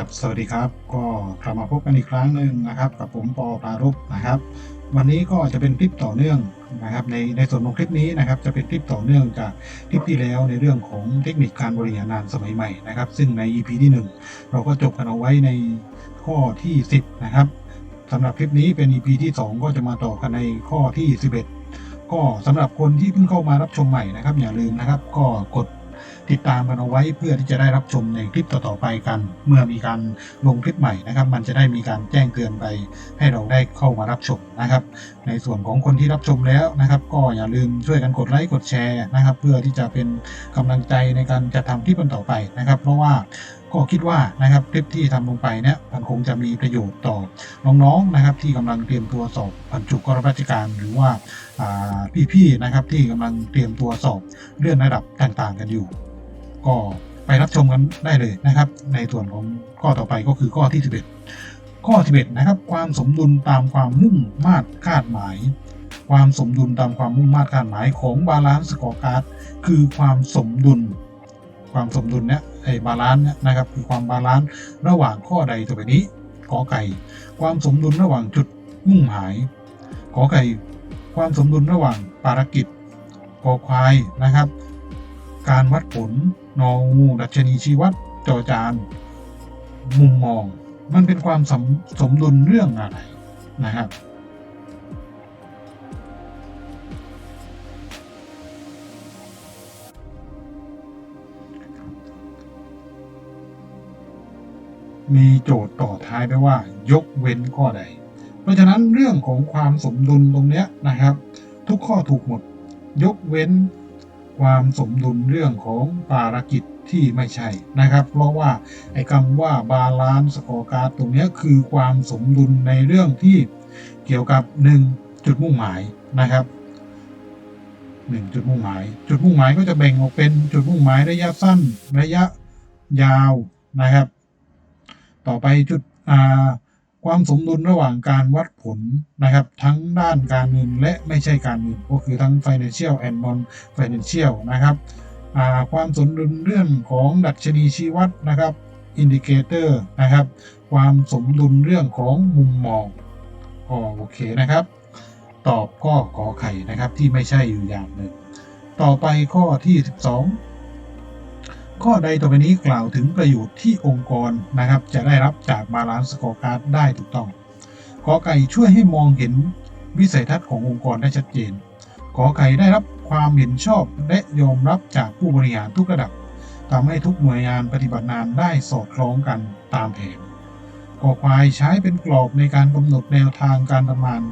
ครับ สวัสดีครับ ก็กลับมาพบกันอีกครั้งหนึ่งนะครับ กับผมปอปารุปนะครับ วันนี้ก็จะเป็นคลิปต่อเนื่องนะครับ ในในส่วนของคลิปนี้นะครับ จะเป็นคลิปต่อเนื่องจากคลิปที่แล้วในเรื่องของเทคนิคการบริหารงานสมัยใหม่นะครับ ซึ่งใน EP ที่ 1 เราก็จบกันเอาไว้ในข้อที่ 10 นะครับสำหรับคลิปนี้เป็น EP ที่ 2 ก็จะมาต่อกันในข้อที่ 11 ก็สำหรับคนที่เพิ่งเข้ามารับชมใหม่นะครับ อย่าลืมนะครับ ก็กด ติดตามกันเอาไว้เพื่อที่จะได้รับชมในคลิปต่อๆไปกัน เมื่อมีการลงคลิปใหม่นะครับ มันจะได้มีการแจ้งเตือนไป ให้เราได้เข้ามารับชมนะครับ ในส่วนของคนที่รับชมแล้วนะครับ ก็อย่าลืมช่วยกันกดไลค์กดแชร์นะครับ เพื่อที่จะเป็นกำลังใจในการจัดทำคลิปต่อไปนะครับ เพราะว่าก็คิดว่านะครับคลิปที่ทำลงไปเนี่ยมันคงจะมีประโยชน์ต่อน้องๆนะครับ ที่กำลังเตรียมตัวสอบบรรจุกรับราชการหรือว่าอ่าพี่ๆนะครับที่กำลังเตรียมตัวสอบเลื่อนระดับต่างๆ กันอยู่ ก็ไปรับชมกันได้เลยนะครับ ในส่วนของข้อต่อไปก็คือข้อที่ 11 ข้อ 11 นะครับ ความสมดุลตามความมุ่งมาตรคาดหมาย ความสมดุลตามความมุ่งมาตรคาดหมายของบาลานซ์สกอร์การ์ดคือความสมดุล ความสมดุลเนี่ยไอ้บาลานซ์เนี่ยนะครับคือความบาลานซ์ระหว่างข้อใดต่อไปนี้กอไก่ ความสมดุลระหว่างจุดมุ่งหมายขอไก่ ความสมดุลระหว่างภารกิจกอควายนะครับ การวัดผล นองูดัชนีชีวัดจอจาน มุมมอง มันเป็นความสมสมดุลเรื่องอะไรนะครับ มีโจทย์ต่อท้ายไปว่า ยกเว้นข้อใด เพราะฉะนั้นเรื่องของความสมดุลตรงเนี้ยนะครับ ทุกข้อถูกหมด ยกเว้น ความสมดุลเรื่องของภารกิจที่ไม่ใช่นะครับ เพราะว่าไอ้คำว่าบาลานซ์สกอร์การ์ดตรงนี้คือความสมดุลในเรื่องที่เกี่ยวกับ 1 จุดมุ่งหมายนะครับ1จุดมุ่งหมาย จุดมุ่งหมายก็จะแบ่งออกเป็นจุดมุ่งหมายระยะสั้น ระยะยาวนะครับ ต่อไปจุดอ่า ความสมดุลระหว่างการวัดผลนะครับ ทั้งด้านการเงินและไม่ใช่การเงินก็คือทั้ง financial and non financial นะครับความสมดุลเรื่องของดัชนีชี้วัดนะครับ indicator นะครับ ความสมดุลเรื่องของมุมมองโอเคนะครับ ตอบข้อขอไข่นะครับที่ไม่ใช่อยู่อย่างหนึ่ง ต่อไปข้อที่ 12 ข้อใดต่อไปนี้กล่าวถึงประโยชน์ที่องค์กรนะครับ จะได้รับจากบาลานซ์สกอร์การ์ดได้ถูกต้องขอไก่ช่วยให้มองเห็นวิสัยทัศน์ขององค์กรได้ชัดเจนขอไก่ได้รับความเห็นชอบและยอมรับจากผู้บริหารทุกระดับทำให้ทุกหน่วยงานปฏิบัติงานได้สอดคล้องกันตามแผนขอควายใช้เป็นกรอบในการกำหนดแนวทางการทำงาน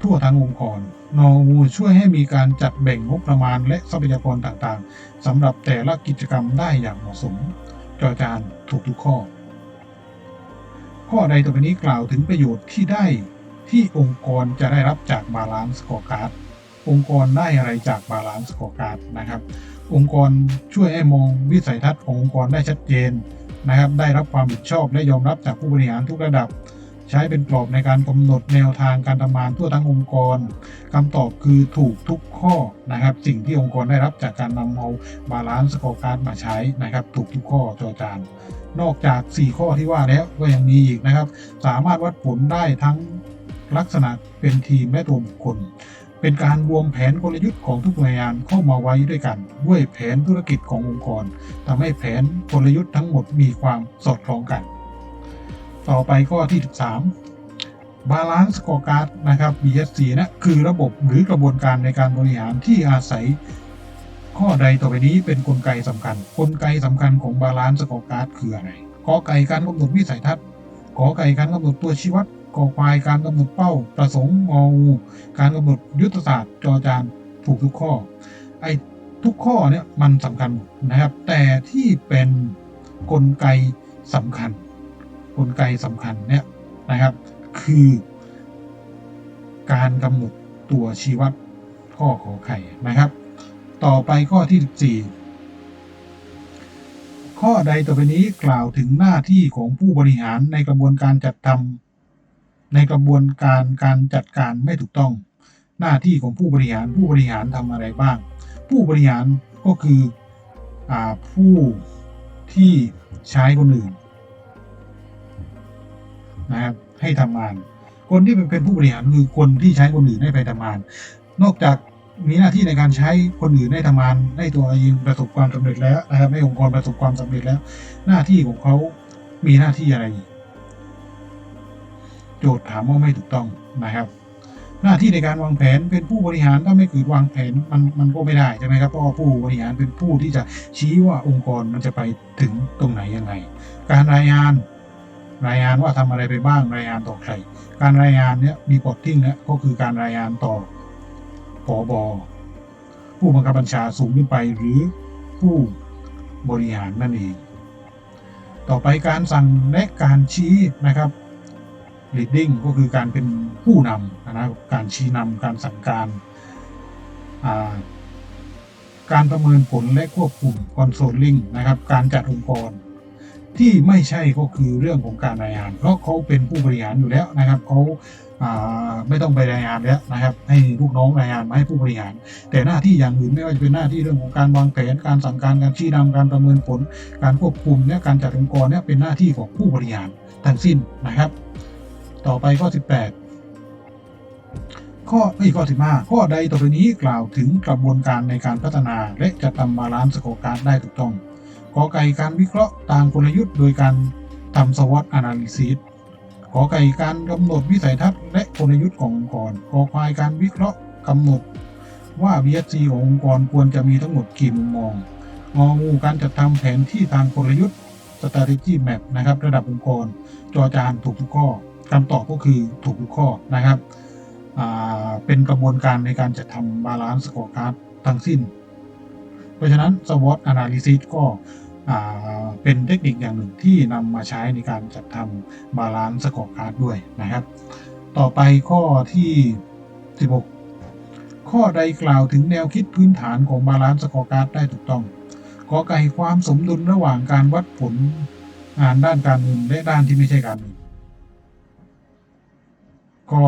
ทั่วทั้งองค์กร นองูช่วยให้มีการจัดแบ่งงบประมาณและทรัพยากรต่างๆสำหรับแต่ละกิจกรรมได้อย่างเหมาะสมจอจานถูกทุกข้อ ข้อใดต่อไปนี้กล่าวถึงประโยชน์ที่ได้ที่องค์กรจะได้รับจากบาลานซ์สกอร์การ์ดองค์กรได้อะไรจากบาลานซ์สกอร์การ์ดนะครับ องค์กรช่วยให้มองวิสัยทัศน์ขององค์กรได้ชัดเจนนะครับ ได้รับความผิดชอบและยอมรับจากผู้บริหารทุกระดับ ใช้เป็นกรอบในการกำหนดแนวทางการทำงานทั่วทั้งองค์กรคำตอบคือถูกทุกข้อนะครับ สิ่งที่องค์กรได้รับจากการนำเอาบาลานซ์สกอร์การ์มาใช้นะครับ ถูกทุกข้อจอจานนอกจาก 4 ข้อที่ว่าแล้วก็ยังมีอีกนะครับ สามารถวัดผลได้ทั้งลักษณะเป็นทีมและตัวบุคคลเป็นการรวมแผนกลยุทธ์ของทุกหน่วยงานเข้ามาไว้ด้วยกัน ด้วยแผนธุรกิจขององค์กรทำให้แผนกลยุทธ์ทั้งหมดมีความสอดคล้องกัน ต่อไปข้อที่ 13 Balance Scorecard นะครับ BSC นะคือระบบหรือกระบวนการในการบริหารที่อาศัย ข้อใดต่อไปนี้เป็นนกลไกสำคัญ กลไกสำคัญของ Balance Scorecard คืออะไรกอไก่การกำหนดวิสัยทัศน์ขอไก่การกำหนดตัวชี้วัดกอควายการกำหนดเป้า ประสงค์งองูการกำหนดยุทธศาสตร์จอจานถูกทุกข้อไอ้ทุกข้อเนี่ยมันสำคัญหมดนะครับ แต่ที่เป็นกลไกสำคัญ กลไกสำคัญเนี่ยนะครับ คือ การกำหนดตัวชี้วัดข้อขอไข่นะครับ ต่อไปข้อที่ 14 ข้อใดต่อไปนี้กล่าวถึงหน้าที่ของผู้บริหารในกระบวนการจัดทำในกระบวนการการจัดการไม่ถูกต้อง หน้าที่ของผู้บริหารผู้บริหารทำอะไรบ้าง ผู้บริหารก็คืออผู้ที่ใช้คนอื่น นะครับให้ทำงาน คนที่เป็นผู้บริหารคือคนที่ใช้คนอื่นให้ไปทำงาน นอกจากมีหน้าที่ในการใช้คนอื่นให้ทำงานให้ตัวเองประสบความสำเร็จแล้วนะครับให้องค์กรประสบความสำเร็จแล้ว หน้าที่ของเขามีหน้าที่อะไร โจทย์ถามว่าไม่ถูกต้องนะครับ หน้าที่ในการวางแผนเป็นผู้บริหารถ้าไม่เกิดวางแผนมันมันก็ไม่ได้ใช่ไหมครับเพราะว่าผู้บริหารเป็นผู้ที่จะชี้ว่าองค์กรมันจะไปถึงตรงไหนยังไง การรายงาน รายงานว่าทำอะไรไปบ้างรายงานต่อใคร การรายงานเนี้ยมีพอตติ้งเนี่ยก็คือการรายงานต่อผอบอผู้บังคับบัญชาสูงขึ้นไปหรือผู้บริหารนั่นเอง ต่อไปการสั่งและการชี้นะครับ leading ก็คือการเป็นผู้นำนะการชี้นำการสั่งการาการประเมินผลและควบคุม controlling นะครับ การจัดองค์กร ที่ไม่ใช่ก็คือเรื่องของการรายงาน เพราะเขาเป็นผู้บริหารอยู่แล้วนะครับเขาไม่ต้องไปรายงานแล้วนะครับให้ลูกน้องรายงานมาให้ผู้บริหาร แต่หน้าที่อย่างอื่นไม่ว่าจะเป็นหน้าที่เรื่องของการวางแผนการสั่งการการชี้นำการประเมินผล การควบคุมเนี่ยการจัดองค์กรเนี่ยเป็นหน้าที่ของผู้บริหารทั้งสิ้นนะครับ ต่อไปข้อ 18ข้อไม่ข้อ15ข้อใดต่อไปนี้กล่าวถึงกระบวนการในการพัฒนา และจัดทำบาลานซ์สกอร์การ์ได้ถูกต้อง ขอไก่การวิเคราะห์ตามกลยุทธ์โดยการทำสวอต analysis ขอไก่การกำหนดวิสัยทัศน์และกลยุทธ์ขององค์กรขอควายการวิเคราะห์กำหนดว่า VSC ขององค์กรควรจะมีทั้งหมดกี่มุมมองงองูการจัดทำแผนที่ทางกลยุทธ์ strategy map นะครับ ระดับองค์กร จอจานถูกทุกข้อคำตอบก็คือถูกทุกข้อนะครับ เป็นกระบวนการในการจัดทำบาลานซ์สกอร์การ์ดทั้งสิ้น เพราะฉะนั้น SWOT analysis ก็ เป็นเทคนิคอย่างหนึ่งที่นำมาใช้ในการจัดทำบาลานซ์สกอร์การ์ดด้วยนะครับ ต่อไปข้อที่ 16 ข้อใดกล่าวถึงแนวคิดพื้นฐานของบาลานซ์สกอร์การ์ดได้ถูกต้องขอไก่ความสมดุลระหว่างการวัดผลงานด้านการเงินและด้านที่ไม่ใช่การเงินก็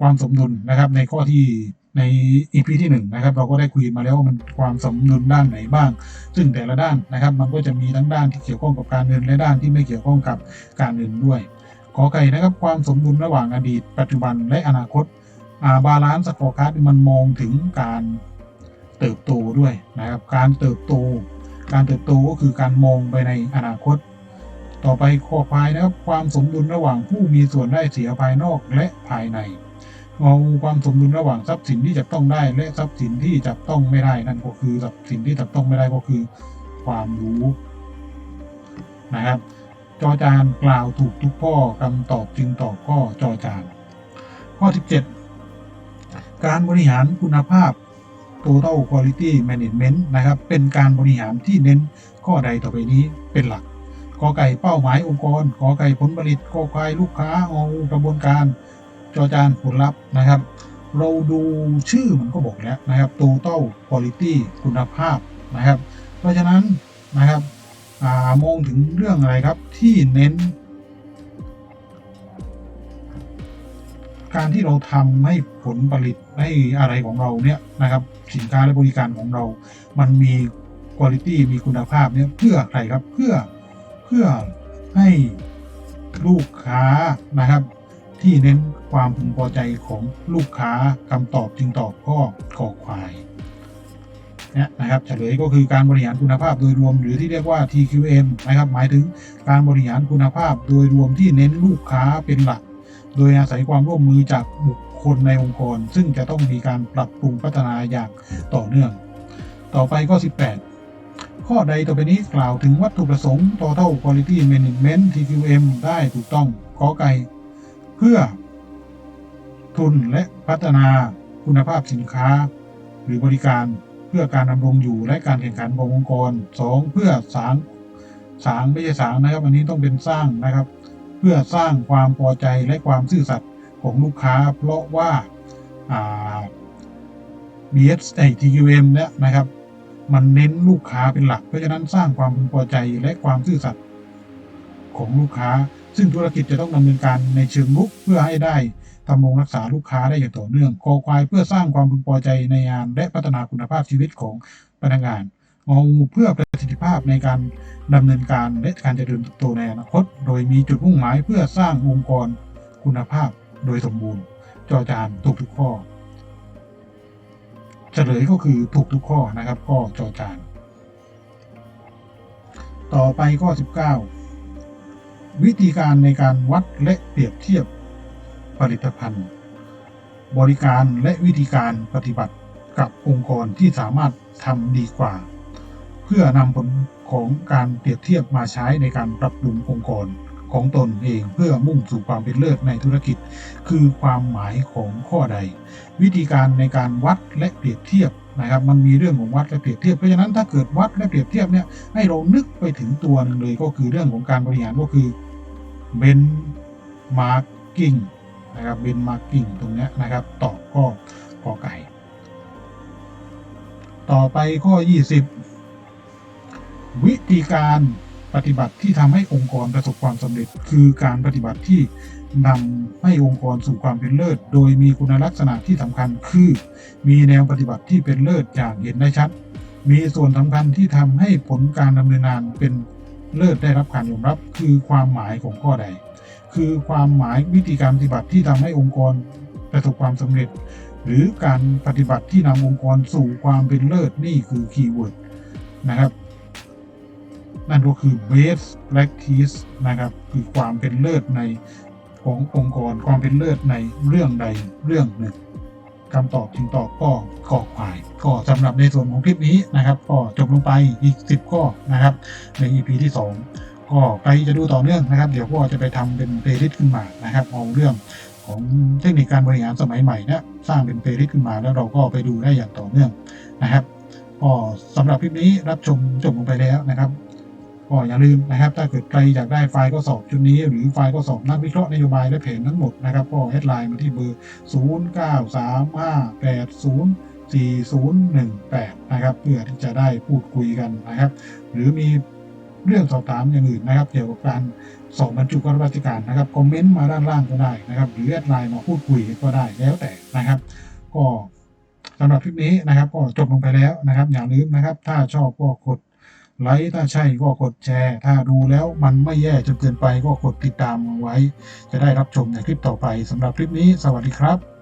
ความสมดุลนะครับในข้อที่ ใน EP ที่หนึ่งนะครับเราก็ได้คุยมาแล้วว่ามันความสมดุลด้านไหนบ้าง ซึ่งแต่ละด้านนะครับ มันก็จะมีทั้งด้านที่เกี่ยวข้องกับการเงินและด้านที่ไม่เกี่ยวข้องกับการเงินด้วยขอไก่นะครับความสมดุลระหว่างอดีต ปัจจุบันและอนาคตบาลานซ์สกอร์การ์ดมันมองถึงการเติบโตด้วยนะครับการเติบโต การเติบโตก็คือการมองไปในอนาคต ต่อไปข้อควายนะครับความสมดุลระหว่างผู้มีส่วนได้เสียภายนอกและภายใน งองูความสมดุลระหว่างทรัพย์สินที่จับต้องได้และทรัพย์สินที่จับต้องไม่ได้นั่นก็คือทรัพย์สินที่จับต้องไม่ได้ก็คือ ความรู้นะครับ จอจานกล่าวถูกทุกข้อคำตอบจึงตอบข้อจอจาน ข้อ 17 การบริหารคุณภาพ total quality management นะครับ เป็นการบริหารที่เน้นข้อใดต่อไปนี้เป็นหลักกอไก่เป้าหมายองค์กรกอไก่ผลผลิตกอควายลูกค้าองกระบวนการ จอจานผลลัพธ์นะครับ เราดูชื่อมันก็บอกแล้วนะครับ total quality คุณภาพนะครับ เพราะฉะนั้นนะครับอมองถึงเรื่องอะไรครับที่เน้น การที่เราทำให้ผลผลิตให้อะไรของเราเนี่ยนะครับ สินค้าและบริการของเรา มันมีคุณภาพมีคุณภาพเนี่ยเพื่อใครครับเพื่อเพื่อให้ลูกค้านะครับ ที่เน้นความพึงพอใจของลูกค้าคำตอบจึงตอบข้อขอควายเนี่ยนะครับเฉลยก็คือการบริหารคุณภาพโดยรวม หรือที่เรียกว่า TQM นะครับหมายถึงการบริหารคุณภาพโดยรวมที่เน้นลูกค้าเป็นหลัก โดยอาศัยความร่วมมือจากบุคคลในองค์กร ซึ่งจะต้องมีการปรับปรุงพัฒนาอย่างต่อเนื่อง ต่อไปก็ 18 ข้อใดต่อไปนี้กล่าวถึงวัตถุประสงค์ Total Quality Management TQM ได้ถูกต้องขอไก่ เพื่อ ทุนและพัฒนาคุณภาพสินค้า หรือบริการเพื่อการดำรงอยู่และการแข่งขันขององค์กร 2. เพื่อสางสางไม่ใช่สางนะครับ อันนี้ต้องเป็นสร้างนะครับ เพื่อสร้างความพอใจและความซื่อสัตย์ของลูกค้า เพราะว่าอ่า BS ไอ TQM เนี่ยนะครับ มันเน้นลูกค้าเป็นหลัก เพราะฉะนั้นสร้างความพึงพอใจและความซื่อสัตย์ของลูกค้า ซึ่งธุรกิจจะต้องดำเนินการในเชิงลุกเพื่อให้ได้ดำรงรักษาลูกค้าได้อย่างต่อเนื่องคอควายเพื่อสร้างความพึงพอใจในงาน และพัฒนาคุณภาพชีวิตของพนักงานงเอาเพื่อประสิทธิภาพในการดำเนินการและการเจริญเติบโตในอนาคต โดยมีจุดมุ่งหมายเพื่อสร้างองค์กรคุณภาพโดยสมบูรณ์ จอจานถูกทุกข้อ เฉลยก็คือถูกทุกข้อนะครับก็จอจาน ต่อไปข้อ 19 วิธีการในการวัดและเปรียบเทียบผลิตภัณฑ์ บริการและวิธีการปฏิบัติกับองค์กรที่สามารถทำดีกว่า เพื่อนำผลของการเปรียบเทียบมาใช้ในการปรับปรุงองค์กรของตนเองเพื่อมุ่งสู่ความเป็นเลิศในธุรกิจ คือความหมายของข้อใด วิธีการในการวัดและเปรียบเทียบ นะครับ มันมีเรื่องของวัดและเปรียบเทียบ เพราะฉะนั้นถ้าเกิดวัดและเปรียบเทียบเนี่ย ให้เรานึกไปถึงตัวหนึงเลยก็คือเรื่องของการบริหารก็คือเบนมาร์กิ้งนะครับเบนมาร์กิ้งตรงนี้นะครับ ตอบก็กอไก่ ต่อไปข้อ 20 วิธีการปฏิบัติที่ทำให้องค์กรประสบความสำเร็จ คือการปฏิบัติที่ นำให้องค์กรสู่ความเป็นเลิศ โดยมีคุณลักษณะที่สำคัญคือ มีแนวปฏิบัติที่เป็นเลิศอย่างเห็นได้ชัด มีส่วนสำคัญที่ทำให้ผลการดำเนินงานเป็นเลิศได้รับการยอมรับ คือความหมายของข้อใด คือความหมายวิธีการปฏิบัติที่ทำให้องค์กรประสบความสำเร็จ หรือการปฏิบัติที่นำองค์กรสู่ความเป็นเลิศนี่คือคีย์เวิร์ดนะครับนั่นก็คือ best practice นะครับ คือความเป็นเลิศใน ขององค์กรความเป็นเลิศในเรื่องใดเรื่องหนึ่งคำตอบจึงตอบก็กอควาย ก็สำหรับในส่วนของคลิปนี้นะครับ ก็จบลงไปอีก 10 ข้อนะครับ ใน EP ที่ 2 ก็ใครจะดูต่อเนื่องนะครับ เดี๋ยวก็จะไปทำเป็นเพลย์ลิสต์ขึ้นมานะครับเอาเรื่องของเทคนิคการบริหารสมัยใหม่นี่ยสร้างเป็นเพลย์ลิสต์ขึ้นมาแล้วเราก็ไปดูได้อย่างต่อเนื่องนะครับก็สำหรับคลิปนี้รับชมจบลงไปแล้วนะครับ ก็อย่าลืมนะครับถ้าเกิดใครอยากได้ไฟล์ข้อสอบชุดนี้ หรือไฟล์ข้อสอบนักวิเคราะห์นโยบายและแผนทั้งหมดนะครับก็แอดไลน์มาที่เบอร์ 0935804018 นะครับ เพื่อที่จะได้พูดคุยกันนะครับ หรือมีเรื่องสอบถามอย่างอื่นนะครับ เกี่ยวกับการสอบบรรจุข้าราชการนะครับคอมเมนต์มาด้านล่างก็ได้นะครับ หรือแอดไลน์มาพูดคุยก็ได้แล้วแต่นะครับ ก็สำหรับคลิปนี้นะครับ ก็จบลงไปแล้วนะครับ อย่าลืมนะครับ ถ้าชอบก็กด ไลค์ถ้าใช่ก็กดแชร์ ถ้าดูแล้วมันไม่แย่จนเกินไปก็กดติดตามเอาไว้ จะได้รับชมในคลิปต่อไปสำหรับคลิปนี้ สวัสดีครับ